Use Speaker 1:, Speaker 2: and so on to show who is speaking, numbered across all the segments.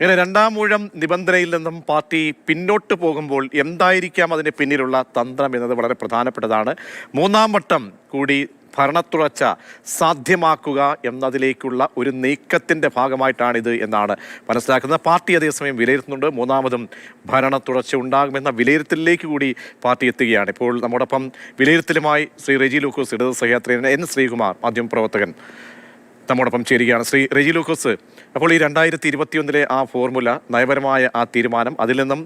Speaker 1: ഇങ്ങനെ രണ്ടാം മൂഴം നിബന്ധനയിൽ നിന്നും പാർട്ടി പിന്നോട്ട് പോകുമ്പോൾ എന്തായിരിക്കാം അതിന് പിന്നിലുള്ള തന്ത്രം എന്നത് വളരെ പ്രധാനപ്പെട്ടതാണ്. മൂന്നാം വട്ടം കൂടി ഭരണത്തുടർച്ച സാധ്യമാക്കുക എന്നതിലേക്കുള്ള ഒരു നീക്കത്തിന്റെ ഭാഗമായിട്ടാണിത് എന്നാണ് മനസ്സിലാക്കുന്നത്. പാർട്ടി അതേസമയം വിലയിരുത്തുന്നുണ്ട്. മൂന്നാമതും ഭരണ തുടർച്ച ഉണ്ടാകുമെന്ന വിലയിരുത്തലിലേക്ക് കൂടി പാർട്ടി എത്തുകയാണ്. ഇപ്പോൾ നമ്മോടൊപ്പം വിലയിരുത്തലുമായി ശ്രീ റെജി ലൂക്കോസ് ഇടത് സഹയാത്രി എൻ ശ്രീകുമാർ മാധ്യമപ്രവർത്തകൻ. നമ്മോടൊപ്പം ചേരുകയാണ്. ശ്രീ റെജി ലൂക്കോസ് അപ്പോൾ ഈ രണ്ടായിരത്തി ഇരുപത്തിയൊന്നിലെ ആ ഫോർമുല നയപരമായ ആ തീരുമാനം അതിൽ നിന്നും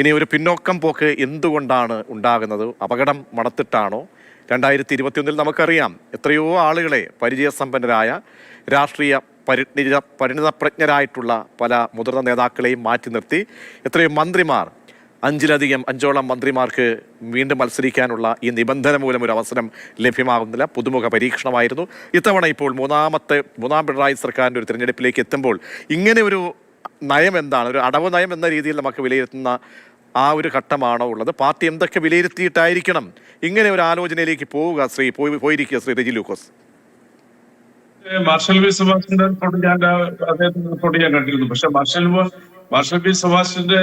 Speaker 1: ഇനി ഒരു പിന്നോക്കം പോക്ക് എന്തുകൊണ്ടാണ് ഉണ്ടാകുന്നത്? അപകടം മണത്തിട്ടാണോ? രണ്ടായിരത്തി ഇരുപത്തിയൊന്നിൽ നമുക്കറിയാം എത്രയോ ആളുകളെ പരിചയസമ്പന്നരായ രാഷ്ട്രീയ പരിണിത പരിണിതപ്രജ്ഞരായിട്ടുള്ള പല മുതിർന്ന നേതാക്കളെയും മാറ്റി നിർത്തി എത്രയോ മന്ത്രിമാർ അഞ്ചിലധികം അഞ്ചോളം മന്ത്രിമാർക്ക് വീണ്ടും മത്സരിക്കാനുള്ള ഈ നിബന്ധന മൂലം ഒരു അവസരം ലഭ്യമാകുന്നില്ല. പുതുമുഖ പരീക്ഷണമായിരുന്നു. ഇത്തവണ ഇപ്പോൾ മൂന്നാമത്തെ മൂന്നാം പിണറായി സർക്കാരിന്റെ ഒരു തിരഞ്ഞെടുപ്പിലേക്ക് എത്തുമ്പോൾ ഇങ്ങനെ ഒരു നയം എന്താണ്? ഒരു അടവ് നയം എന്ന രീതിയിൽ നമുക്ക് വിലയിരുത്തുന്ന ആ ഒരു ഘട്ടമാണോ ഉള്ളത്? പാർട്ടി എന്തൊക്കെ വിലയിരുത്തിയിട്ടായിരിക്കണം? ഇങ്ങനെ ഒരു ആലോചനയിലേക്ക് പോവുക ശ്രീ പോയി പോയിരിക്കുക ശ്രീ രജി ലൂക്കോസ്.
Speaker 2: മാർഷൽ ബി സുഭാഷിന്റെ റിപ്പോർട്ട് ഞാൻ അദ്ദേഹത്തിന്റെ റിപ്പോർട്ട് ഞാൻ കണ്ടിരുന്നു. പക്ഷെ മാർഷൽ മാർഷൽ ബി സുഭാഷിന്റെ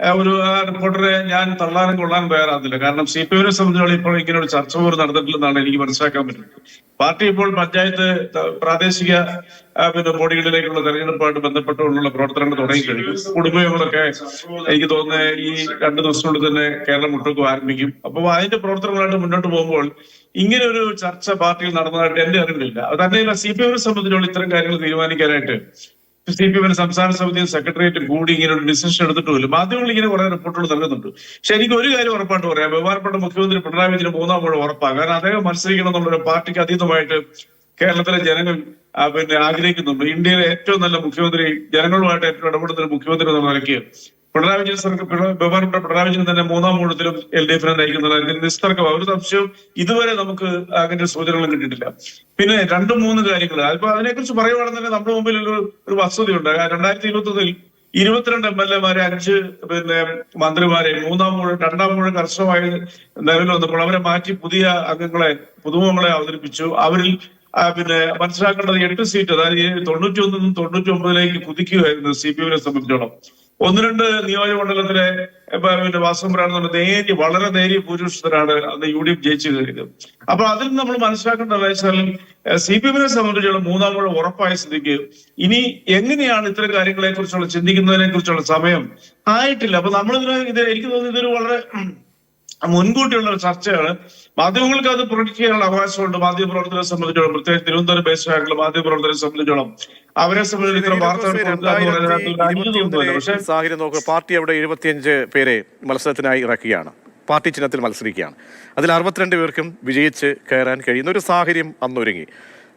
Speaker 2: ഒരു റിപ്പോർട്ടറെ ഞാൻ തള്ളാനും കൊള്ളാനും തയ്യാറാകുന്നില്ല കാരണം സി പി എമ്മിനെ സംബന്ധിച്ചോളം ഇപ്പോൾ ഇങ്ങനെ ഒരു ചർച്ച പോലും നടന്നിട്ടില്ലെന്നാണ് എനിക്ക് മനസ്സിലാക്കാൻ പറ്റുന്നത്. പാർട്ടി ഇപ്പോൾ പഞ്ചായത്ത് പ്രാദേശിക പിന്നെ ബോഡികളിലേക്കുള്ള തെരഞ്ഞെടുപ്പുമായിട്ട് ബന്ധപ്പെട്ടുകൊണ്ടുള്ള പ്രവർത്തനങ്ങൾ തുടങ്ങി കഴിഞ്ഞു. കുടുംബങ്ങളൊക്കെ എനിക്ക് തോന്നുന്നത് ഈ രണ്ടു ദിവസത്തിനുള്ളിൽ തന്നെ കേരളം മുട്ടൊക്കെ ആരംഭിക്കും. അപ്പൊ അതിന്റെ പ്രവർത്തനങ്ങളായിട്ട് മുന്നോട്ട് പോകുമ്പോൾ ഇങ്ങനെ ഒരു ചർച്ച പാർട്ടിയിൽ നടന്നതായിട്ട് എന്റെ അറിവിലില്ല. അത് തന്നെയല്ല സി പി എമ്മിനെ സംബന്ധിച്ചോളം ഇത്തരം കാര്യങ്ങൾ തീരുമാനിക്കാനായിട്ട് സി പി എമ്മിന്റെ സംസ്ഥാന സമിതിയും സെക്രട്ടേറിയറ്റും കൂടി ഇങ്ങനെ ഒരു ഡിസിഷൻ എടുത്തിട്ടുമില്ല മാധ്യമങ്ങൾ ഇങ്ങനെ കുറെ റിപ്പോർട്ടുകൾ നൽകുന്നുണ്ട് പക്ഷെ എനിക്ക് ഒരു കാര്യം ഉറപ്പായിട്ട് പറയാം. ബഹുമാനപ്പെട്ട മുഖ്യമന്ത്രി പിണറായി വിജയന് മൂന്നാം കൂടെ ഉറപ്പാണ്. കാരണം അദ്ദേഹം മത്സരിക്കണം എന്നുള്ളൊരു പാർട്ടിക്ക് അതീതമായിട്ട് കേരളത്തിലെ ജനങ്ങൾ പിന്നെ ആഗ്രഹിക്കുന്നുണ്ട്. ഇന്ത്യയിലെ ഏറ്റവും നല്ല മുഖ്യമന്ത്രി ജനങ്ങളുമായിട്ട് ഏറ്റവും ഇടപെടുന്ന ഒരു മുഖ്യമന്ത്രി എന്ന നിലയ്ക്ക് പിണറായി വിജയൻ ബഹുമാനപ്പെട്ട പിണറായി വിജയൻ തന്നെ മൂന്നാം മൂഴത്തിലും എൽ ഡി എഫിനെ നയിക്കുന്നതായിരിക്കും. അതിന് നിസ്തർക്കം ഒരു സംശയവും ഇതുവരെ നമുക്ക് അതിന്റെ സൂചനകളും കിട്ടിയിട്ടില്ല. പിന്നെ രണ്ട് മൂന്ന് കാര്യങ്ങൾ. അതിപ്പോ അതിനെക്കുറിച്ച് തന്നെ നമ്മുടെ മുമ്പിൽ ഒരു ഒരു വസ്തുതയുണ്ട്. രണ്ടായിരത്തി ഇരുപത്തി ഒന്നിൽ ഇരുപത്തിരണ്ട് എം എൽ എമാരെ അഞ്ച് പിന്നെ മന്ത്രിമാരെ മൂന്നാം മൂഴം രണ്ടാം മൂഴം കർശനമായി നിലവിൽ വന്നപ്പോൾ അവരെ മാറ്റി പുതിയ അംഗങ്ങളെ പുതുമുഖങ്ങളെ അവതരിപ്പിച്ചു. അവരിൽ പിന്നെ മനസ്സിലാക്കേണ്ടത് എട്ട് സീറ്റ് അതായത് തൊണ്ണൂറ്റി ഒന്നിൽ നിന്നും തൊണ്ണൂറ്റി ഒമ്പതിലേക്ക് കുതിക്കുകയായിരുന്നു സി പി എമ്മിനെ സംബന്ധിച്ചോളം. ഒന്ന് രണ്ട് നിയോജകമണ്ഡലത്തിലെ പിന്നെ വാസംപുരാണ് പറഞ്ഞ നേരിയ വളരെ നേരിയ ഭൂരിപക്ഷത്തിലാണ് അന്ന് യു ഡി എഫ് ജയിച്ചു കയറിയത് അപ്പൊ അതിൽ നമ്മൾ മനസ്സിലാക്കേണ്ടത് വെച്ചാൽ സി പി എമ്മിനെ സംബന്ധിച്ചുള്ള മൂന്നാം കൂടെ ഉറപ്പായ സ്ഥിതിക്ക് ഇനി എങ്ങനെയാണ് ഇത്തരം കാര്യങ്ങളെ കുറിച്ചുള്ള ചിന്തിക്കുന്നതിനെ കുറിച്ചുള്ള സമയം ആയിട്ടില്ല. അപ്പൊ നമ്മളിതിന് ഇത് എനിക്ക് തോന്നുന്നു ഇതൊരു വളരെ മുൻകൂട്ടിയുള്ള ഒരു ചർച്ചയാണ്. മാധ്യമങ്ങൾക്ക് അത് പ്രൊഡക്ട് ചെയ്യാനുള്ള അവകാശമുണ്ട്. മാധ്യമപ്രവർത്തകരെ സംബന്ധിച്ചോളം പ്രത്യേകിച്ച് തിരുവനന്തപുരം ബേസ്ഡ് ആയിട്ടുള്ള മാധ്യമപ്രവർത്തകരെ സംബന്ധിച്ചോളം അവരെ സംബന്ധിച്ചിടത്തോളം
Speaker 1: സാഹചര്യം നോക്കുക പാർട്ടി അവിടെ എഴുപത്തിയഞ്ച് പേരെ മത്സരത്തിനായി ഇറക്കുകയാണ്. പാർട്ടി ചിഹ്നത്തിൽ മത്സരിക്കുകയാണ്. അതിൽ അറുപത്തിരണ്ട് പേർക്കും വിജയിച്ച് കയറാൻ കഴിയുന്ന ഒരു സാഹചര്യം അന്നൊരുങ്ങി.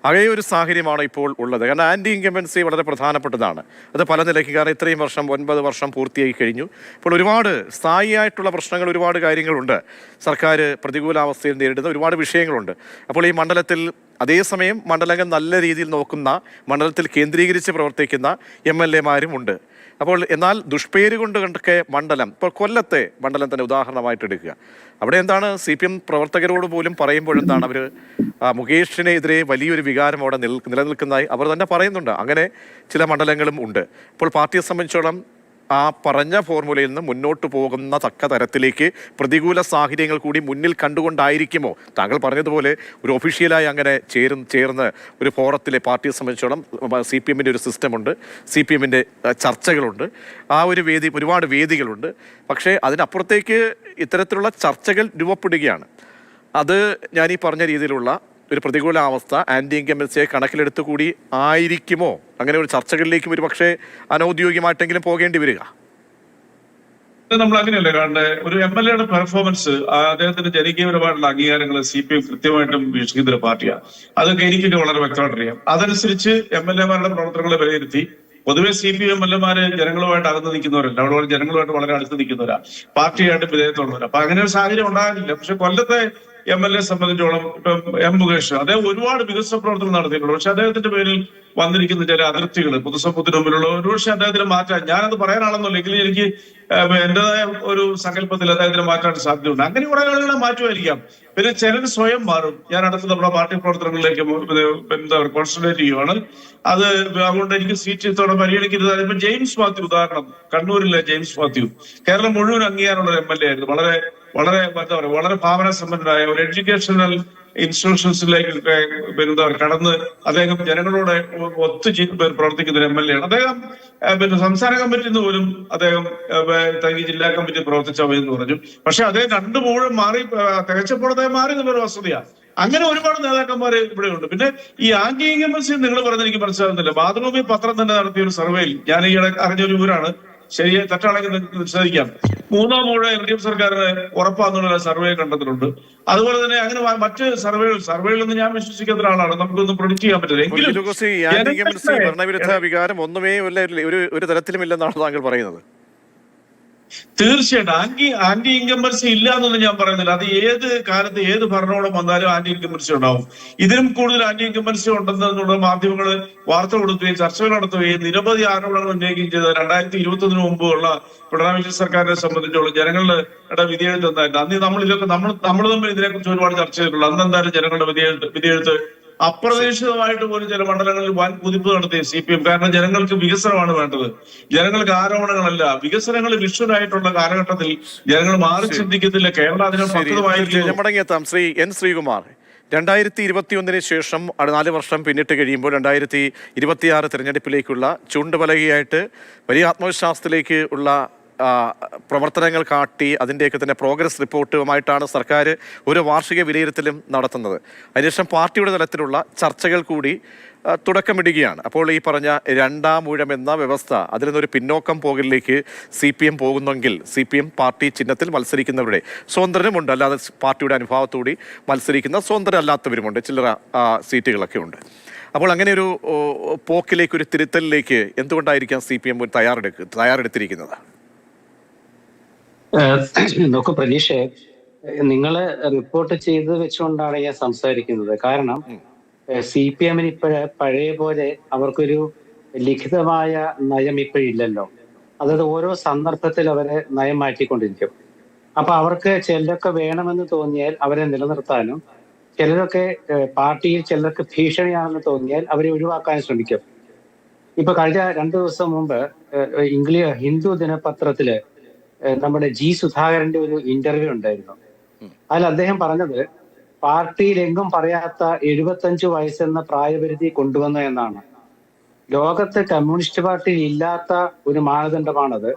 Speaker 1: അതേ ഒരു സാഹചര്യമാണ് ഇപ്പോൾ ഉള്ളത്. കാരണം ആന്റി ഇൻകമ്പൻസി വളരെ പ്രധാനപ്പെട്ടതാണ്. അത് പല നിലയ്ക്ക് കാരണം ഇത്രയും വർഷം ഒൻപത് വർഷം പൂർത്തിയായി കഴിഞ്ഞു. ഇപ്പോൾ ഒരുപാട് സ്ഥായിയായിട്ടുള്ള പ്രശ്നങ്ങൾ ഒരുപാട് കാര്യങ്ങളുണ്ട്. സർക്കാർ പ്രതികൂലാവസ്ഥയിൽ നേരിടുന്ന ഒരുപാട് വിഷയങ്ങളുണ്ട്. അപ്പോൾ ഈ മണ്ഡലത്തിൽ അതേസമയം മണ്ഡലങ്ങൾ നല്ല രീതിയിൽ നോക്കുന്ന മണ്ഡലത്തിൽ കേന്ദ്രീകരിച്ച് പ്രവർത്തിക്കുന്ന എം എൽ എമാരും ഉണ്ട്. അപ്പോൾ എന്നാൽ ദുഷ്പേര് കൊണ്ട് കണ്ടൊക്കെ മണ്ഡലം ഇപ്പോൾ കൊല്ലത്തെ മണ്ഡലം തന്നെ ഉദാഹരണമായിട്ട് എടുക്കുക. അവിടെ എന്താണ് സി പി എം പ്രവർത്തകരോട് പോലും പറയുമ്പോഴെന്താണ് അവർ മുകേഷിനെതിരെ വലിയൊരു വികാരം അവിടെ നിൽ നിലനിൽക്കുന്നതായി അവർ തന്നെ പറയുന്നുണ്ട്. അങ്ങനെ ചില മണ്ഡലങ്ങളും ഉണ്ട്. അപ്പോൾ പാർട്ടിയെ സംബന്ധിച്ചോളം ആ പറഞ്ഞ ഫോർമുലയിൽ നിന്ന് മുന്നോട്ട് പോകുന്ന തക്ക തരത്തിലേക്ക് പ്രതികൂല സാഹചര്യങ്ങൾ കൂടി മുന്നിൽ കണ്ടുകൊണ്ടായിരിക്കുമോ? താങ്കൾ പറഞ്ഞതുപോലെ ഒരു ഒഫീഷ്യലായി അങ്ങനെ ചേരും ചേർന്ന് ഒരു ഫോറത്തിലെ പാർട്ടിയെ സംബന്ധിച്ചോളം സി പി എമ്മിന്റെ ഒരു സിസ്റ്റമുണ്ട്. സി പി എമ്മിന്റെ ചർച്ചകളുണ്ട്. ആ ഒരു വേദി ഒരുപാട് വേദികളുണ്ട്. പക്ഷേ അതിനപ്പുറത്തേക്ക് ഇത്തരത്തിലുള്ള ചർച്ചകൾ രൂപപ്പെടുകയാണ്. അത് ഞാൻ ഈ പറഞ്ഞ രീതിയിലുള്ള ഒരു പ്രതികൂല അവസ്ഥ ആന്റി ഇൻകമ്പൻസിയെ കണക്കിലെടുത്തുകൂടി ആയിരിക്കുമോ? അങ്ങനെ ഒരു ചർച്ചകളിലേക്കും ഒരു പക്ഷേ അനൗദ്യോഗികമായിട്ടെങ്കിലും പോകേണ്ടി വരിക.
Speaker 2: നമ്മൾ അങ്ങനെയല്ലേ കാണേണ്ടത് ഒരു എം എൽ എയുടെ പെർഫോമൻസ് അദ്ദേഹത്തിന്റെ ജനകീയപരമായിട്ടുള്ള അംഗീകാരങ്ങൾ സി പി എം കൃത്യമായിട്ടും വീക്ഷിക്കുന്ന ഒരു പാർട്ടിയാണ് അതൊക്കെ എനിക്കൊക്കെ വളരെ വ്യക്തമായിട്ട് അറിയാം. അതനുസരിച്ച് എം എൽ എമാരുടെ പ്രവർത്തനങ്ങളെ വിലയിരുത്തി പൊതുവെ സി പി എം എൽ എമാര് ജനങ്ങളുമായിട്ട് അകന്ന് നിൽക്കുന്നവരല്ല അവിടെ ജനങ്ങളുമായിട്ട് വളരെ അടുത്ത് നിൽക്കുന്നവരാ. പാർട്ടിയായിട്ട് വിധേയത്തുള്ളവരാ അപ്പൊ അങ്ങനെ ഒരു സാഹചര്യം ഉണ്ടാകില്ല പക്ഷെ കൊല്ലത്തെ എം എൽ എ സംബന്ധിച്ചോളം ഇപ്പം എം മുകേഷ് അദ്ദേഹം ഒരുപാട് വികസന പ്രവർത്തനം നടത്തിയിട്ടുണ്ട്. പക്ഷെ അദ്ദേഹത്തിന്റെ പേരിൽ വന്നിരിക്കുന്ന ചില അതിർത്തികൾ പൊതുസമൂഹത്തിന് മുമ്പിലുള്ള ഒരുപക്ഷെ അദ്ദേഹത്തിന് മാറ്റാൻ ഞാനത് പറയാനാണെന്നല്ല. എങ്കിലും എനിക്ക് എന്റേതായ ഒരു സങ്കല്പത്തിൽ അദ്ദേഹത്തിന് മാറ്റാൻ സാധ്യതയുണ്ട്. അങ്ങനെ കുറെ ആളുകളെ മാറ്റുമായിരിക്കാം. പിന്നെ ചിലർ സ്വയം മാറും. ഞാൻ അടുത്ത നമ്മുടെ പാർട്ടി പ്രവർത്തനങ്ങളിലേക്ക് എന്താ കോൺസെൻട്രേറ്റ് ചെയ്യുവാണ്. അത് അതുകൊണ്ട് എനിക്ക് സീറ്റ് ഇത്തവണ പരിഗണിക്കരുത് ഇപ്പൊ ജെയിംസ് മാത്യു ഉദാഹരണം. കണ്ണൂരിലെ ജെയിംസ് മാത്യു. കേരളം മുഴുവൻ അംഗീകാരമുള്ള എം എൽ എ ആയിരുന്നു. വളരെ വളരെ എന്താ പറയുക വളരെ ഭാവന സംബന്ധമായ ഒരു എഡ്യൂക്കേഷണൽ ഇൻസ്റ്റിറ്റ്യൂഷൻസിലേക്ക് എന്താ കടന്ന് അദ്ദേഹം ജനങ്ങളോട് ഒത്തു പ്രവർത്തിക്കുന്ന ഒരു എം എൽ എ ആണ്. അദ്ദേഹം പിന്നെ സംസ്ഥാന കമ്മിറ്റിയിൽ പോലും അദ്ദേഹം തനി ജില്ലാ കമ്മിറ്റി പ്രവർത്തിച്ച എന്ന് പറഞ്ഞു. പക്ഷെ അദ്ദേഹം രണ്ടു മൂഴും മാറി തികച്ചപ്പോൾ മാറി എന്നൊരു വസ്തുതയാണ് അങ്ങനെ ഒരുപാട് നേതാക്കന്മാർ ഇവിടെ ഉണ്ട് പിന്നെ ഈ ഇൻകംബൻസി നിങ്ങൾ പറഞ്ഞത് എനിക്ക് മനസ്സിലാകുന്നില്ല. മാതൃഭൂമി പത്രം തന്നെ നടത്തിയ ഒരു സർവേയിൽ ഞാൻ ഈ അറിഞ്ഞ ഒരു ഊരാണ് ശരിയെ തെറ്റാണെങ്കിൽ നിങ്ങൾക്ക് ശ്രദ്ധിക്കാം മൂന്നാം മൂഴ എൽ ഡി എഫ് സർക്കാരിന് ഉറപ്പാന്നുള്ള സർവേ കണ്ടെത്തിയിട്ടുണ്ട്. അതുപോലെ തന്നെ അങ്ങനെ മറ്റ് സർവേ സർവേകൾ നിന്ന് ഞാൻ വിശ്വസിക്കുന്ന ഒരാളാണ്. നമുക്കൊന്നും പ്രൊഡിക്ട് ചെയ്യാൻ പറ്റില്ല. എങ്കിലും
Speaker 1: ഭരണവിരുദ്ധ വികാരം ഒന്നുമേ ഒരു ഒരു തരത്തിലും ഇല്ലെന്നാണ് താങ്കൾ പറയുന്നത്.
Speaker 2: തീർച്ചയായിട്ടും. ആന്റി ആന്റി ഇൻകംബൻസി ഇല്ല എന്നൊന്നും ഞാൻ പറയുന്നില്ല. അത് ഏത് കാലത്ത് ഏത് ഭരണകൂടം വന്നാലും ആന്റി ഇൻകംബൻസി ഉണ്ടാവും. ഇതിനും കൂടുതൽ ആന്റി ഇൻകംബൻസി ഉണ്ടെന്നുള്ള മാധ്യമങ്ങൾ വാർത്ത കൊടുക്കുകയും ചർച്ചകൾ നടത്തുകയും നിരവധി ആരോപണങ്ങൾ ഉന്നയിക്കുകയും ചെയ്ത. രണ്ടായിരത്തി ഇരുപത്തി ഒന്നിന് മുമ്പുള്ള പിണറായി വിജയൻ സർക്കാരിനെ സംബന്ധിച്ചോളം ജനങ്ങളുടെ വിധിയെഴുത്ത് എന്തായിരുന്നു? അന്ന് നമ്മൾ ഇതൊക്കെ നമ്മൾ നമ്മൾ തമ്മിൽ ഇതിനെക്കുറിച്ച് ഒരുപാട് ചർച്ച ചെയ്തിട്ടുള്ളൂ. അന്ന് എന്തായാലും ജനങ്ങളുടെ വിധിയെഴുത്ത് വിധിയെഴുത്ത് അപ്രതീക്ഷിതമായിട്ട് പോലും ചില മണ്ഡലങ്ങളിൽ വൻ കുതിപ്പ് നടത്തി സി പി എം കാരണം ജനങ്ങൾക്ക് വികസനമാണ് വേണ്ടത്. ജനങ്ങൾക്ക് ആരോപണങ്ങളല്ല. വികസനങ്ങൾ വിഷ്വലായിട്ടുള്ള കാലഘട്ടത്തിൽ ജനങ്ങൾ മാറി ചിന്തിക്കത്തില്ല. കേരളം അതിനെ
Speaker 1: ശരി. എൻ ശ്രീകുമാർ രണ്ടായിരത്തി ഇരുപത്തിയൊന്നിന് ശേഷം നാല് വർഷം പിന്നിട്ട് കഴിയുമ്പോൾ രണ്ടായിരത്തി ഇരുപത്തിയാറ് തിരഞ്ഞെടുപ്പിലേക്കുള്ള ചൂണ്ടുപലകയായിട്ട് വലിയ ആത്മവിശ്വാസത്തിലേക്ക് ഉള്ള പ്രവർത്തനങ്ങൾ കാട്ടി അതിന്റെയൊക്കെ തന്നെ പ്രോഗ്രസ് റിപ്പോർട്ടുമായിട്ടാണ് സർക്കാർ ഒരു വാർഷിക വിലയിരുത്തലും നടത്തുന്നത്. അതിനുശേഷം പാർട്ടിയുടെ തലത്തിലുള്ള ചർച്ചകൾ കൂടി തുടക്കമിടുകയാണ്. അപ്പോൾ ഈ പറഞ്ഞ രണ്ടാം ഊഴം എന്ന വ്യവസ്ഥ അതിൽ നിന്നൊരു പിന്നോക്കം പോകലിലേക്ക് സി പി എം പോകുന്നെങ്കിൽ സി പി എം പാർട്ടി ചിഹ്നത്തിൽ മത്സരിക്കുന്നവരുടെ സ്വതന്ത്രനുമുണ്ട് അല്ലാതെ പാർട്ടിയുടെ അനുഭാവത്തോടി മത്സരിക്കുന്ന സ്വതന്ത്രരല്ലാത്തവരുമുണ്ട്. ചില്ലറ സീറ്റുകളൊക്കെ ഉണ്ട്. അപ്പോൾ അങ്ങനെ ഒരു പോക്കിലേക്ക് ഒരു തിരുത്തലിലേക്ക് എന്തുകൊണ്ടായിരിക്കാം സി പി എം തയ്യാറെടുക്കുക തയ്യാറെടുത്തിരിക്കുന്നത്?
Speaker 3: നോക്കൂ പ്രതീക്ഷ നിങ്ങൾ റിപ്പോർട്ട് ചെയ്ത് വെച്ചുകൊണ്ടാണ് ഞാൻ സംസാരിക്കുന്നത്. കാരണം സി പി എമ്മിന് ഇപ്പോഴ് പഴയ പോലെ അവർക്കൊരു ലിഖിതമായ നയം ഇപ്പോഴില്ലല്ലോ അതായത് ഓരോ സന്ദർഭത്തിൽ അവരെ നയം മാറ്റിക്കൊണ്ടിരിക്കും. അപ്പൊ അവർക്ക് ചിലരൊക്കെ വേണമെന്ന് തോന്നിയാൽ അവരെ നിലനിർത്താനും ചിലരൊക്കെ പാർട്ടിയിൽ ചിലർക്ക് ഭീഷണിയാണെന്ന് തോന്നിയാൽ അവരെ ഒഴിവാക്കാൻ ശ്രമിക്കും. ഇപ്പൊ കഴിഞ്ഞ രണ്ടു ദിവസം മുമ്പ് ഇംഗ്ലീഷ് ഹിന്ദു ദിനപത്രത്തിൽ നമ്മുടെ ജി സുധാകരന്റെ ഒരു ഇന്റർവ്യൂ ഉണ്ടായിരുന്നു. അതിൽ അദ്ദേഹം പറഞ്ഞത് പാർട്ടിയിൽ എങ്കും പറയാത്ത എഴുപത്തഞ്ചു വയസ്സെന്ന പ്രായപരിധി കൊണ്ടുവന്നു എന്നാണ്. ലോകത്ത് കമ്മ്യൂണിസ്റ്റ് പാർട്ടിയിൽ ഇല്ലാത്ത ഒരു മാനദണ്ഡമാണത്.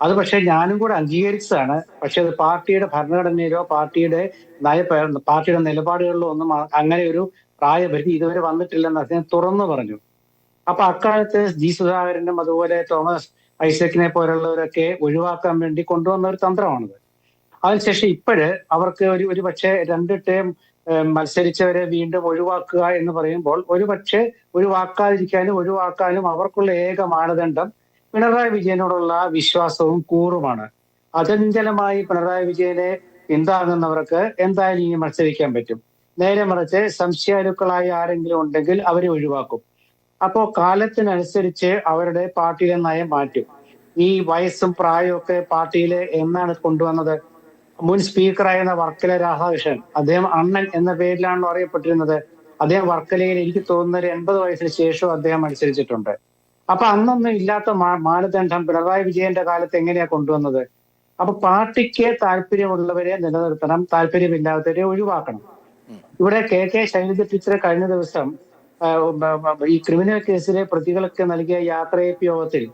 Speaker 3: അത് പക്ഷെ ഞാനും കൂടെ അംഗീകരിച്ചതാണ്. പക്ഷെ അത് പാർട്ടിയുടെ ഭരണഘടനയിലോ പാർട്ടിയുടെ നയ പാർട്ടിയുടെ നിലപാടുകളിലോ ഒന്നും അങ്ങനെ ഒരു പ്രായപരിധി ഇതുവരെ വന്നിട്ടില്ലെന്ന് അദ്ദേഹം തുറന്നു പറഞ്ഞു. അപ്പൊ അക്കാലത്ത് ജി സുധാകരനും അതുപോലെ തോമസ് ഐസക്കിനെ പോലുള്ളവരൊക്കെ ഒഴിവാക്കാൻ വേണ്ടി കൊണ്ടുവന്ന ഒരു തന്ത്രമാണിത്. അതിനുശേഷം ഇപ്പോഴ് അവർക്ക് ഒരു ഒരു പക്ഷേ രണ്ട് ടേം മത്സരിച്ചവരെ വീണ്ടും ഒഴിവാക്കുക എന്ന് പറയുമ്പോൾ ഒരു പക്ഷേ ഒഴിവാക്കാതിരിക്കാനും ഒഴിവാക്കാനും അവർക്കുള്ള ഏക മാനദണ്ഡം പിണറായി വിജയനോടുള്ള വിശ്വാസവും കൂറുമാണ്. അചഞ്ചലമായി പിണറായി വിജയനെ പിന്താങ്ങുന്നവർക്ക് എന്തായാലും ഇനി മത്സരിക്കാൻ പറ്റും. നേരെ മറിച്ച് സംശയാലുക്കളായ ആരെങ്കിലും ഉണ്ടെങ്കിൽ അവരെ ഒഴിവാക്കും. അപ്പോ കാലത്തിനനുസരിച്ച് അവരുടെ പാർട്ടിയിലെ നയം മാറ്റും. ഈ വയസ്സും പ്രായവും ഒക്കെ പാർട്ടിയിലെ എന്നാണ് കൊണ്ടുവന്നത്? മുൻ സ്പീക്കറായിരുന്ന വർക്കല രാധാകൃഷ്ണൻ അദ്ദേഹം അണ്ണൻ എന്ന പേരിലാണല്ലോ അറിയപ്പെട്ടിരുന്നത്. അദ്ദേഹം വർക്കലയിൽ എനിക്ക് തോന്നുന്ന ഒരു എൺപത് വയസ്സിന് ശേഷവും അദ്ദേഹം മത്സരിച്ചിട്ടുണ്ട്. അപ്പൊ അന്നൊന്നും ഇല്ലാത്ത മാനദണ്ഡം പിണറായി വിജയന്റെ കാലത്ത് എങ്ങനെയാ കൊണ്ടുവന്നത്? അപ്പൊ പാർട്ടിക്ക് താല്പര്യമുള്ളവരെ നിലനിർത്തണം താല്പര്യമില്ലാത്തവരെ ഒഴിവാക്കണം. ഇവിടെ കെ കെ ശൈലജ ടീച്ചറെ കഴിഞ്ഞ ദിവസം ഈ ക്രിമിനൽ കേസിലെ പ്രതികളൊക്കെ നൽകിയ യാത്രയപ്പ് യോഗത്തിൽ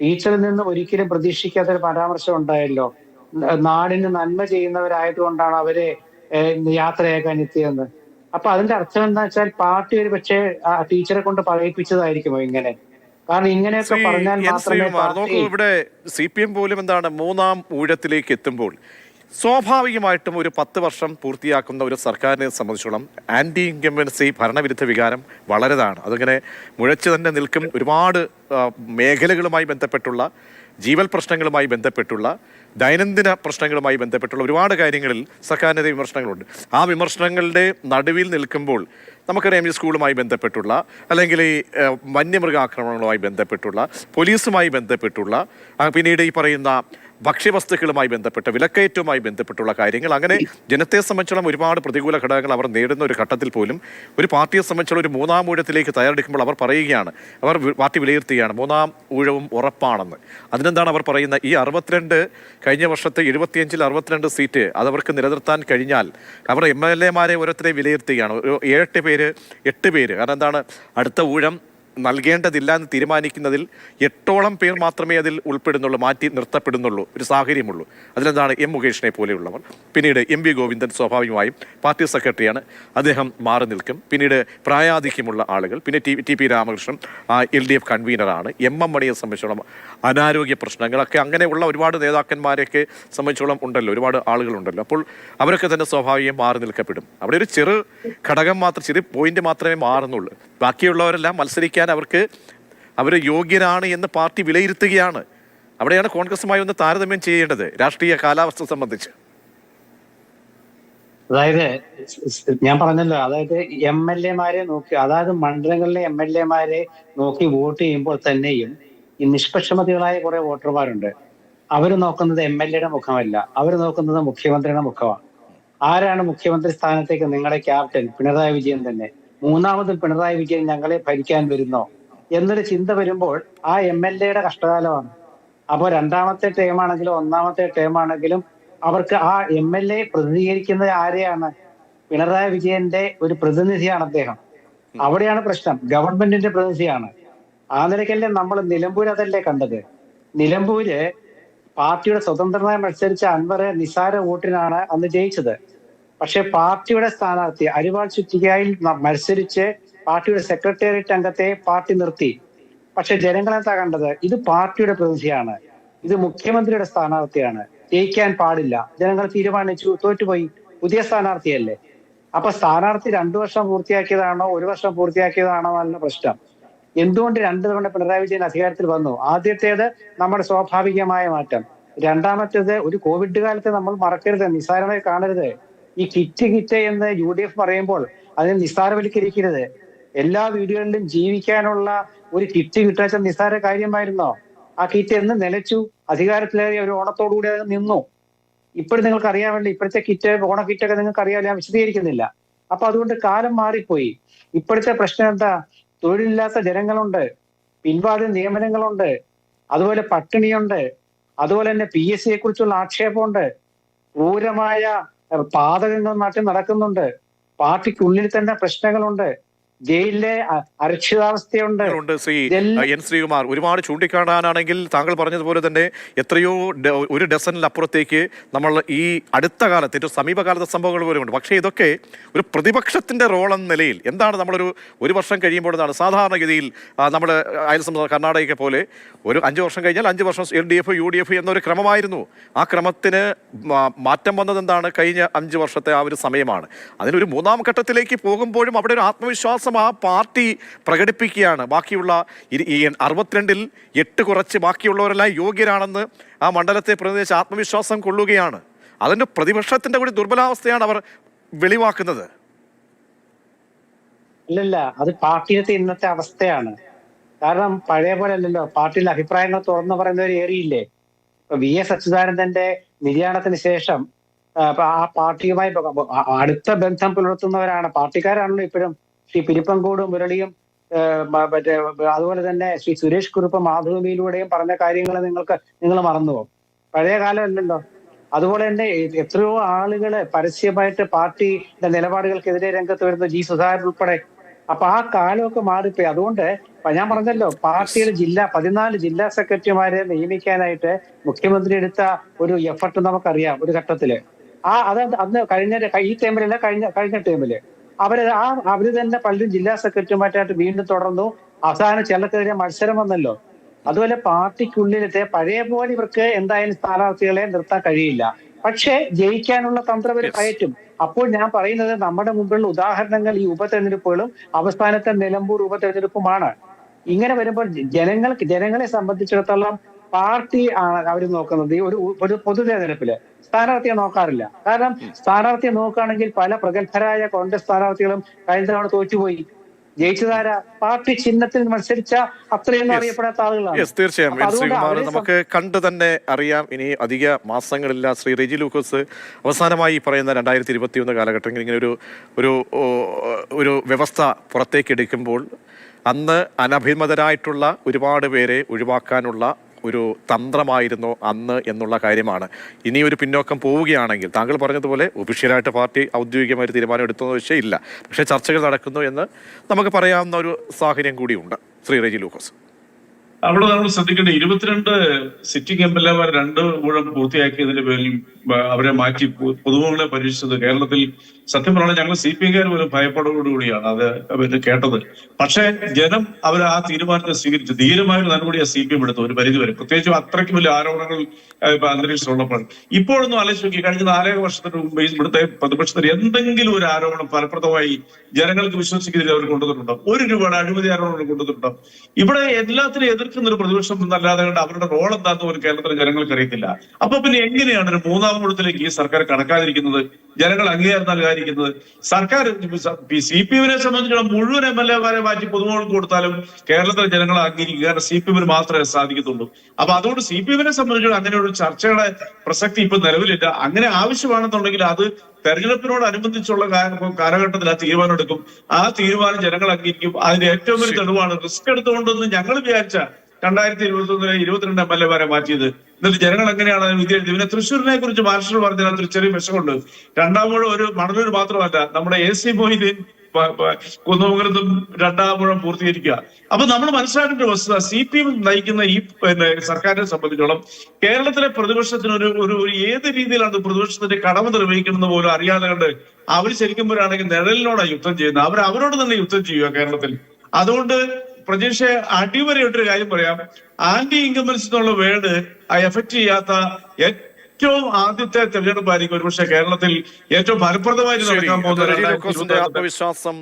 Speaker 3: ടീച്ചറിൽ നിന്ന് ഒരിക്കലും പ്രതീക്ഷിക്കാത്ത ഒരു പരാമർശം ഉണ്ടായല്ലോ. നാടിന് നന്മ ചെയ്യുന്നവരായതുകൊണ്ടാണ് അവരെ യാത്രയാക്കാൻ എത്തിയതെന്ന് അപ്പൊ അതിന്റെ അർത്ഥം എന്താ വെച്ചാൽ പാർട്ടി ഒരു പക്ഷേ ടീച്ചറെ കൊണ്ട് പറയിപ്പിച്ചതായിരിക്കുമോ ഇങ്ങനെ? കാരണം ഇങ്ങനെയൊക്കെ പറഞ്ഞാൽ മാത്രമേ
Speaker 1: ഇവിടെ സി പി എം പോലും എന്താണ് മൂന്നാം ഊഴത്തിലേക്ക് എത്തുമ്പോൾ സ്വാഭാവികമായിട്ടും ഒരു പത്ത് വർഷം പൂർത്തിയാക്കുന്ന ഒരു സർക്കാരിനെ സംബന്ധിച്ചോളം ആന്റി ഇൻകംബൻസി ഭരണവിരുദ്ധ വികാരം വളരെതാണ്. അതിങ്ങനെ മുഴച്ചു തന്നെ നിൽക്കും ഒരുപാട് മേഖലകളുമായി ബന്ധപ്പെട്ടുള്ള ജീവൽ പ്രശ്നങ്ങളുമായി ബന്ധപ്പെട്ടുള്ള ദൈനംദിന പ്രശ്നങ്ങളുമായി ബന്ധപ്പെട്ടുള്ള ഒരുപാട് കാര്യങ്ങളിൽ സർക്കാരിനെതിരെ വിമർശനങ്ങളുണ്ട്. ആ വിമർശനങ്ങളുടെ നടുവിൽ നിൽക്കുമ്പോൾ നമുക്കറിയാം ഈ സ്കൂളുമായി ബന്ധപ്പെട്ടുള്ള അല്ലെങ്കിൽ ഈ വന്യമൃഗാക്രമണങ്ങളുമായി ബന്ധപ്പെട്ടുള്ള പോലീസുമായി ബന്ധപ്പെട്ടുള്ള പിന്നീട് ഈ പറയുന്ന ഭക്ഷ്യവസ്തുക്കളുമായി ബന്ധപ്പെട്ട വിലക്കയറ്റവുമായി ബന്ധപ്പെട്ടുള്ള കാര്യങ്ങൾ. അങ്ങനെ ജനത്തെ സംബന്ധിച്ചോളം ഒരുപാട് പ്രതികൂല ഘടകങ്ങൾ അവർ നേരിടുന്ന ഒരു ഘട്ടത്തിൽ പോലും ഒരു പാർട്ടിയെ സംബന്ധിച്ചുള്ള ഒരു മൂന്നാം ഊഴത്തിലേക്ക് തയ്യാറെടുക്കുമ്പോൾ അവർ പറയുകയാണ് അവർ പാർട്ടി വിലയിരുത്തുകയാണ് മൂന്നാം ഊഴവും ഉറപ്പാണെന്ന്. അതിനെന്താണ് അവർ പറയുന്നത്? ഈ അറുപത്തിരണ്ട് കഴിഞ്ഞ വർഷത്തെ എഴുപത്തിയഞ്ചിൽ അറുപത്തിരണ്ട് സീറ്റ് അതവർക്ക് നിലനിർത്താൻ കഴിഞ്ഞാൽ അവർ എം എൽ എമാരെ ഓരോരുത്തരെ വിലയിരുത്തുകയാണ്. ഒരു ഏഴെട്ട് പേര് എട്ട് പേര്. കാരണം എന്താണ്? അടുത്ത ഊഴം നൽകേണ്ടതില്ല എന്ന് തീരുമാനിക്കുന്നതിൽ എട്ടോളം പേർ മാത്രമേ അതിൽ ഉൾപ്പെടുന്നുള്ളൂ മാറ്റി നിർത്തപ്പെടുന്നുള്ളൂ ഒരു സാഹചര്യമുള്ളൂ. അതിലെന്താണ് എം മുകേഷിനെ പോലെയുള്ളവർ. പിന്നീട് എം വി ഗോവിന്ദൻ സ്വാഭാവികമായും പാർട്ടി സെക്രട്ടറിയാണ്. അദ്ദേഹം മാറി നിൽക്കും. പിന്നീട് പ്രായാധിക്യമുള്ള ആളുകൾ. പിന്നെ T T P Ramakrishnan L D F കൺവീനറാണ്. M M മണിയെ സംബന്ധിച്ചോളം അനാരോഗ്യ പ്രശ്നങ്ങളൊക്കെ അങ്ങനെയുള്ള ഒരുപാട് നേതാക്കന്മാരെയൊക്കെ സംബന്ധിച്ചോളം ഉണ്ടല്ലോ. ഒരുപാട് ആളുകളുണ്ടല്ലോ. അപ്പോൾ അവരൊക്കെ തന്നെ സ്വാഭാവികം മാറി നിൽക്കപ്പെടും. അവിടെ ഒരു ചെറു ഘടകം മാത്രം ചെറിയ പോയിന്റ് മാത്രമേ മാറുന്നുള്ളൂ. ബാക്കിയുള്ളവരെല്ലാം മത്സരിക്കാൻ അവർക്ക് അവർ യോഗ്യരാണ് എന്ന് പാർട്ടി വിലയിരുത്തുകയാണ്. അവിടെയാണ് കോൺഗ്രസുമായി ഒന്ന് താരതമ്യം ചെയ്യേണ്ടത് രാഷ്ട്രീയ കാലാവസ്ഥ സംബന്ധിച്ച്.
Speaker 3: അതായത് ഞാൻ പറഞ്ഞല്ലോ അതായത് എം എൽ എമാരെ നോക്കി അതായത് മണ്ഡലങ്ങളിലെ എം എൽ എമാരെ നോക്കി വോട്ട് ചെയ്യുമ്പോൾ തന്നെയും ഈ നിഷ്പക്ഷമതികളായ കുറെ വോട്ടർമാരുണ്ട്. അവർ നോക്കുന്നത് എം എൽ എയുടെ മുഖമല്ല അവർ നോക്കുന്നത് മുഖ്യമന്ത്രിയുടെ മുഖമാണ് ആരാണ് മുഖ്യമന്ത്രി സ്ഥാനത്തേക്ക് നിങ്ങളുടെ ക്യാപ്റ്റൻ പിണറായി വിജയൻ തന്നെ? മൂന്നാമതും പിണറായി വിജയൻ ഞങ്ങളെ ഭരിക്കാൻ വരുന്നോ എന്നൊരു ചിന്ത വരുമ്പോൾ ആ എം എൽ എയുടെ കഷ്ടകാലമാണ്. അപ്പോൾ രണ്ടാമത്തെ ടേം ആണെങ്കിലും ഒന്നാമത്തെ ടേം ആണെങ്കിലും അവർക്ക് ആ എം എൽ എ പ്രതിനിധീകരിക്കുന്നത് ആരെയാണ്? പിണറായി വിജയന്റെ ഒരു പ്രതിനിധിയാണ് അദ്ദേഹം. അവിടെയാണ് പ്രശ്നം. ഗവൺമെന്റിന്റെ പ്രതിനിധിയാണ്. ആ നിലയ്ക്കല്ലേ നമ്മൾ നിലമ്പൂർ അതല്ലേ കണ്ടത്? നിലമ്പൂര് പാർട്ടിയുടെ സ്വതന്ത്രനായി മത്സരിച്ച അൻവറെ നിസാര വോട്ടിനാണ് അന്ന് ജയിച്ചത്. പക്ഷെ പാർട്ടിയുടെ സ്ഥാനാർത്ഥി അരിവാൾ ചുറ്റികയിൽ മത്സരിച്ച് പാർട്ടിയുടെ സെക്രട്ടേറിയറ്റ് അംഗത്തെ പാർട്ടി നിർത്തി. പക്ഷെ ജനങ്ങളെന്താ കണ്ടത്? ഇത് പാർട്ടിയുടെ പ്രതിനിധിയാണ്. ഇത് മുഖ്യമന്ത്രിയുടെ സ്ഥാനാർത്ഥിയാണ്. ജയിക്കാൻ പാടില്ല. ജനങ്ങൾ തീരുമാനിച്ചു. തോറ്റുപോയി. പുതിയ സ്ഥാനാർത്ഥിയല്ലേ? അപ്പൊ സ്ഥാനാർത്ഥി രണ്ടു വർഷം പൂർത്തിയാക്കിയതാണോ ഒരു വർഷം പൂർത്തിയാക്കിയതാണോ എന്നുള്ള പ്രശ്നം. എന്തുകൊണ്ട് രണ്ടു തവണ പിണറായി വിജയൻ അധികാരത്തിൽ വന്നു? ആദ്യത്തേത് നമ്മുടെ സ്വാഭാവികമായ മാറ്റം. രണ്ടാമത്തേത് ഒരു കോവിഡ് കാലത്ത് നമ്മൾ മറക്കരുത് നിസ്സാരമായി കാണരുത്. ഈ കിറ്റ് കിറ്റ് എന്ന് യു ഡി എഫ് പറയുമ്പോൾ അതിനെ നിസ്സാരവൽക്കരിക്കരുത്. എല്ലാ വീടുകളിലും ജീവിക്കാനുള്ള ഒരു കിറ്റ് കിട്ടാച്ച നിസ്സാര കാര്യമായിരുന്നോ? ആ കിറ്റ് എന്ന് നിലച്ചു അധികാരത്തിലേറിയ ഒരു ഓണത്തോടുകൂടി അത് നിന്നു. ഇപ്പോഴും നിങ്ങൾക്ക് അറിയാമല്ലോ ഇപ്പോഴത്തെ കിറ്റ് ഓണ കിറ്റൊക്കെ നിങ്ങൾക്ക് അറിയാമല്ലോ ഞാൻ വിശദീകരിക്കുന്നില്ല. അപ്പൊ അതുകൊണ്ട് കാലം മാറിപ്പോയി. ഇപ്പോഴത്തെ പ്രശ്നം എന്താ? തൊഴിലില്ലാത്ത ജനങ്ങളുണ്ട് പിൻവാതിൽ നിയമനങ്ങളുണ്ട് അതുപോലെ പട്ടിണിയുണ്ട് അതുപോലെ തന്നെ പി എസ് സിയെ കുറിച്ചുള്ള ആക്ഷേപമുണ്ട്. ക്രൂരമായ പാതകങ്ങൾ നാട്ടിൽ നടക്കുന്നുണ്ട്. പാർട്ടിക്കുള്ളിൽ തന്നെ പ്രശ്നങ്ങളുണ്ട്. ജയിലിലെ അരക്ഷിതാവസ്ഥയുണ്ട്.
Speaker 1: എൻ ശ്രീകുമാർ ഒരുപാട് ചൂണ്ടിക്കാണാനാണെങ്കിൽ താങ്കൾ പറഞ്ഞതുപോലെ തന്നെ എത്രയോ ഒരു ഒരു ഡസനിലപ്പുറത്തേക്ക് നമ്മൾ ഈ അടുത്ത കാലത്ത് ഏറ്റവും സമീപകാലത്തെ സംഭവങ്ങൾ പോലുമുണ്ട് പക്ഷേ ഇതൊക്കെ ഒരു പ്രതിപക്ഷത്തിന്റെ റോൾ എന്ന നിലയിൽ എന്താണ് നമ്മളൊരു ഒരു വർഷം കഴിയുമ്പോൾ എന്താണ് സാധാരണഗതിയിൽ നമ്മൾ അയൽ സംസ്ഥാന കർണാടകയ്ക്ക് പോലെ ഒരു അഞ്ച് വർഷം കഴിഞ്ഞാൽ അഞ്ച് വർഷം L D F U D F എന്നൊരു ക്രമമായിരുന്നു. ആ ക്രമത്തിന് മാറ്റം വന്നത് എന്താണ് കഴിഞ്ഞ അഞ്ച് വർഷത്തെ ആ ഒരു സമയമാണ്. അതിനൊരു മൂന്നാം ഘട്ടത്തിലേക്ക് പോകുമ്പോഴും അവിടെ ഒരു ആത്മവിശ്വാസം ആ പാർട്ടി പ്രകടിപ്പിക്കുകയാണ്. ബാക്കിയുള്ള അറുപത്തിരണ്ടിൽ എട്ട് കുറച്ച് ബാക്കിയുള്ളവരെല്ലാം യോഗ്യരാണെന്ന് ആ മണ്ഡലത്തെ പ്രതിനിധിച്ച് ആത്മവിശ്വാസം കൊള്ളുകയാണ്. അതിന്റെ പ്രതിപക്ഷത്തിന്റെ കൂടി ദുർബലാവസ്ഥയാണ് അവർ വെളിവാക്കുന്നത്.
Speaker 3: ഇല്ലല്ല അത് പാർട്ടിയുടെ ഇന്നത്തെ അവസ്ഥയാണ്. കാരണം പഴയ പോലെ അല്ലല്ലോ പാർട്ടിയിലെ അഭിപ്രായങ്ങൾ തുറന്നു പറയുന്നവർ ഏറിയില്ലേ ഇപ്പൊ വി എസ് അച്യുതാനന്ദന്റെ നിര്യാണത്തിന് ശേഷം ആ, പാർട്ടിയുമായി അടുത്ത ബന്ധം പുലർത്തുന്നവരാണ്. പാർട്ടിക്കാരാണല്ലോ ഇപ്പോഴും ശ്രീ പിരിപ്പങ്കോട് മുരളിയും മറ്റേ അതുപോലെ തന്നെ ശ്രീ സുരേഷ് കുറുപ്പ് മാതൃഭൂമിയിലൂടെയും പറഞ്ഞ കാര്യങ്ങൾ നിങ്ങൾക്ക് നിങ്ങൾ മറന്നുപോകും പഴയ കാലം അല്ലല്ലോ. അതുപോലെ തന്നെ എത്രയോ ആളുകൾ പരസ്യമായിട്ട് പാർട്ടിയുടെ നിലപാടുകൾക്കെതിരെ രംഗത്ത് വരുന്ന ജി സുധാകരൻ ഉൾപ്പെടെ. അപ്പൊ ആ കാലമൊക്കെ മാറിപ്പോയി. അതുകൊണ്ട് ഞാൻ പറഞ്ഞല്ലോ പാർട്ടിയുടെ ജില്ലാ പതിനാല് ജില്ലാ സെക്രട്ടറിമാരെ നിയമിക്കാനായിട്ട് മുഖ്യമന്ത്രി എടുത്ത ഒരു എഫർട്ട് നമുക്കറിയാം ഒരു ഘട്ടത്തിൽ. ആ അത് അന്ന് കഴിഞ്ഞ ഈ ടൈമിലല്ല കഴിഞ്ഞ കഴിഞ്ഞ ടൈമിൽ. അവർ ആ അവർ തന്നെ പലരും ജില്ലാ സെക്രട്ടറിമാരായിട്ട് വീണ്ടും തുടർന്നു. അവസാനം ചിലർക്കെതിരെ മത്സരം വന്നല്ലോ. അതുപോലെ പാർട്ടിക്കുള്ളിലത്തെ പഴയ പോലെ ഇവർക്ക് എന്തായാലും സ്ഥാനാർത്ഥികളെ നിർത്താൻ കഴിയില്ല. പക്ഷേ ജയിക്കാനുള്ള തന്ത്രം അവർ കയറ്റും. അപ്പോൾ ഞാൻ പറയുന്നത് നമ്മുടെ മുമ്പിലുള്ള ഉദാഹരണങ്ങൾ ഈ ഉപതെരഞ്ഞെടുപ്പുകളും അവസാനത്തെ നിലമ്പൂർ ഉപതെരഞ്ഞെടുപ്പുമാണ്. ഇങ്ങനെ വരുമ്പോൾ ജനങ്ങൾക്ക് ജനങ്ങളെ സംബന്ധിച്ചിടത്തോളം പാർട്ടി ആണ് അവർ നോക്കുന്നത്. ഈ ഒരു ഒരു പൊതു തെരഞ്ഞെടുപ്പിൽ സ്ഥാനാർത്ഥിയെ നോക്കാറില്ല. കാരണം സ്ഥാനാർത്ഥിയെ നോക്കുകയാണെങ്കിൽ പല പ്രഗത്ഭരായ കോൺഗ്രസ് സ്ഥാനാർത്ഥികളും കഴിഞ്ഞ തവണ തോറ്റുപോയി. ജയിച്ചതാര? പാർട്ടി ചിഹ്നത്തിൽ മത്സരിച്ച
Speaker 1: അത്രയും
Speaker 3: അറിയപ്പെടാത്ത ആളുകളാണ്.
Speaker 1: തീർച്ചയായും. ശ്രീകുമാർ നമുക്ക് കണ്ടു തന്നെ അറിയാം. ഇനി അധിക മാസങ്ങളില്ല. ശ്രീ റെജി ലൂക്കോസ് അവസാനമായി പറയുന്ന രണ്ടായിരത്തി ഇരുപത്തി ഒന്ന് കാലഘട്ടങ്ങളിൽ ഇങ്ങനെ ഒരു ഒരു ഒരു വ്യവസ്ഥ പുറത്തേക്ക് എടുക്കുമ്പോൾ അന്ന് അനഭിമതരായിട്ടുള്ള ഒരുപാട് പേരെ ഒഴിവാക്കാനുള്ള ഒരു തന്ത്രമായിരുന്നു അന്ന് എന്നുള്ള കാര്യമാണ്. ഇനി ഒരു പിന്നോക്കം പോവുകയാണെങ്കിൽ താങ്കൾ പറഞ്ഞതുപോലെ ഒഫീഷ്യലായിട്ട് പാർട്ടി ഔദ്യോഗികമായി തീരുമാനം എടുത്തെന്ന് വെച്ചാൽ ഇല്ല പക്ഷേ ചർച്ചകൾ നടക്കുന്നു എന്ന് നമുക്ക് പറയാവുന്ന ഒരു സാഹചര്യം കൂടിയുണ്ട്. ശ്രീ റെജി ലൂക്കോസ്.
Speaker 2: അവിടെ നമ്മൾ ശ്രദ്ധിക്കേണ്ട ഇരുപത്തിരണ്ട് സിറ്റിംഗ് എം എൽ എമാർ രണ്ട് ഊഴം പൂർത്തിയാക്കിയതിന്റെ പേരിൽ അവരെ മാറ്റി പൊ- പൊതുമുഖങ്ങളെ പരീക്ഷിച്ചത് കേരളത്തിൽ സത്യം പറഞ്ഞാൽ ഞങ്ങൾ സി പി എംകാർ പോലും ഭയപ്പാടോടുകൂടിയാണ് അത് അവർ കേട്ടത്. പക്ഷേ ജനം അവർ ആ തീരുമാനത്തെ സ്വീകരിച്ചു. ധീരമായ ഒരു നടപടിയാണ് സി പി എം എടുത്തത് ഒരു പരിധിവരെ പ്രത്യേകിച്ച് അത്രയ്ക്ക് വലിയ ആരോപണങ്ങൾ അന്തരീക്ഷം ഉള്ളപ്പോൾ. ഇപ്പോഴൊന്നും ആലോചിച്ച് നോക്കി കഴിഞ്ഞ നാലേക വർഷത്തിന് മുമ്പ് ഇവിടുത്തെ പ്രതിപക്ഷത്തിന് എന്തെങ്കിലും ഒരു ആരോപണം ഫലപ്രദമായി ജനങ്ങൾക്ക് വിശ്വസിക്കുന്നതിൽ അവർ കൊണ്ടുവന്നിട്ടുണ്ടോ? ഒരു രൂപയുടെ അഴിമതി ആരോപണങ്ങൾ കൊണ്ടുവന്നിട്ടുണ്ടോ? ഇവിടെ എല്ലാത്തിനും എതിർക്കുന്ന ഒരു പ്രതിപക്ഷം എന്നല്ലാതെ കണ്ട് അവരുടെ റോൾ എന്താന്ന് പോലും കേരളത്തിലെ ജനങ്ങൾക്ക് അറിയത്തില്ല. അപ്പൊ പിന്നെ എങ്ങനെയാണ് ഒരു മൂന്നാം കൂടത്തിലേക്ക് ഈ സർക്കാർ കടക്കാതിരിക്കുന്നത്? ജനങ്ങൾ അംഗീകാരം നൽകാതിരിക്കുന്നത് സർക്കാർ സി പി എമ്മിനെ സംബന്ധിച്ചിടത്തോളം മുഴുവൻ എം എൽ എമാരെ മാറ്റി പൊതുമുഖം കൊടുത്താലും കേരളത്തിലെ ജനങ്ങൾ അംഗീകരിക്കുക കാരണം സി പി എമ്മിന് മാത്രമേ സാധിക്കത്തുള്ളൂ. അപ്പൊ അതുകൊണ്ട് സി പി എമ്മിനെ സംബന്ധിച്ചിടത്തോളം അങ്ങനെ ഒരു ചർച്ചയുടെ പ്രസക്തി ഇപ്പൊ നിലവിലില്ല. അങ്ങനെ ആവശ്യമാണെന്നുണ്ടെങ്കിൽ അത് തെരഞ്ഞെടുപ്പിനോടനുബന്ധിച്ചുള്ള കാലഘട്ടത്തിൽ ആ തീരുമാനം എടുക്കും ആ തീരുമാനം ജനങ്ങൾ അംഗീകരിക്കും. അതിന്റെ ഏറ്റവും വലിയ തെളിവാണ് റിസ്ക് എടുത്തുകൊണ്ടൊന്നും ഞങ്ങൾ വിചാരിച്ച രണ്ടായിരത്തി ഇരുപത്തി ഒന്നിലെ ഇരുപത്തിരണ്ട് എം എൽ എമാരെ മാറ്റിയത് എന്നിട്ട് ജനങ്ങൾ എങ്ങനെയാണ് അതിന് എഴുതി പിന്നെ തൃശ്ശൂരിനെ കുറിച്ച് മാർഷൽ പറഞ്ഞ ഒരു ചെറിയ വിഷമുണ്ട് രണ്ടാമൂഴം ഒരു മണലൂർ മാത്രമല്ല നമ്മുടെ എ സി മൊയ്തീൻ കുന്നമംഗലത്തും രണ്ടാമൂഴം പൂർത്തീകരിക്കുക. അപ്പൊ നമ്മൾ മനസ്സിലാക്കേണ്ട വസ്തുത സി പി എം നയിക്കുന്ന ഈ പിന്നെ സർക്കാരിനെ സംബന്ധിച്ചോളം കേരളത്തിലെ പ്രതിപക്ഷത്തിന് ഒരു ഒരു ഏത് രീതിയിലാണ് പ്രതിപക്ഷത്തിന്റെ കടമ നിർവഹിക്കുന്നത് പോലും അറിയാതെ കണ്ട് അവർ ശരിക്കും നിഴലിനോടാണ് യുദ്ധം ചെയ്യുന്നത്. അവർ അവരോട് തന്നെ യുദ്ധം ചെയ്യുക കേരളത്തിൽ. അതുകൊണ്ട് പ്രതീക്ഷ അടിവരയിട്ടൊരു കാര്യം പറയാം. ആന്റി ഇൻകമൻസ് എന്നുള്ള വേർഡ് എഫക്ട് ചെയ്യാത്ത ഏറ്റവും ആദ്യത്തെ തെരഞ്ഞെടുപ്പായിരിക്കും ഒരുപക്ഷെ കേരളത്തിൽ ഏറ്റവും ഫലപ്രദമായിട്ട് നടക്കാൻ പോകുന്ന
Speaker 1: ആത്മവിശ്വാസം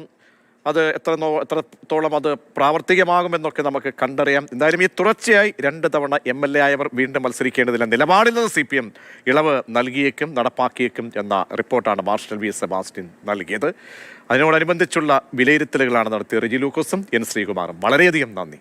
Speaker 1: അത് എത്ര എത്രത്തോളം അത് പ്രാവർത്തികമാകുമെന്നൊക്കെ നമുക്ക് കണ്ടറിയാം. എന്തായാലും ഈ തുടർച്ചയായി രണ്ട് തവണ എം എൽ എ ആയവർ വീണ്ടും മത്സരിക്കേണ്ടതില്ല. നിലപാടിൽ നിന്ന് സി പി എം ഇളവ് നൽകിയേക്കും നടപ്പാക്കിയേക്കും എന്ന റിപ്പോർട്ടാണ് മാർഷൽ വി. സെബാസ്റ്റിൻ നൽകിയത്. അതിനോടനുബന്ധിച്ചുള്ള വിലയിരുത്തലുകളാണ് നടത്തിയത് റിജി ലൂക്കോസും എൻ. ശ്രീകുമാറും. വളരെയധികം നന്ദി.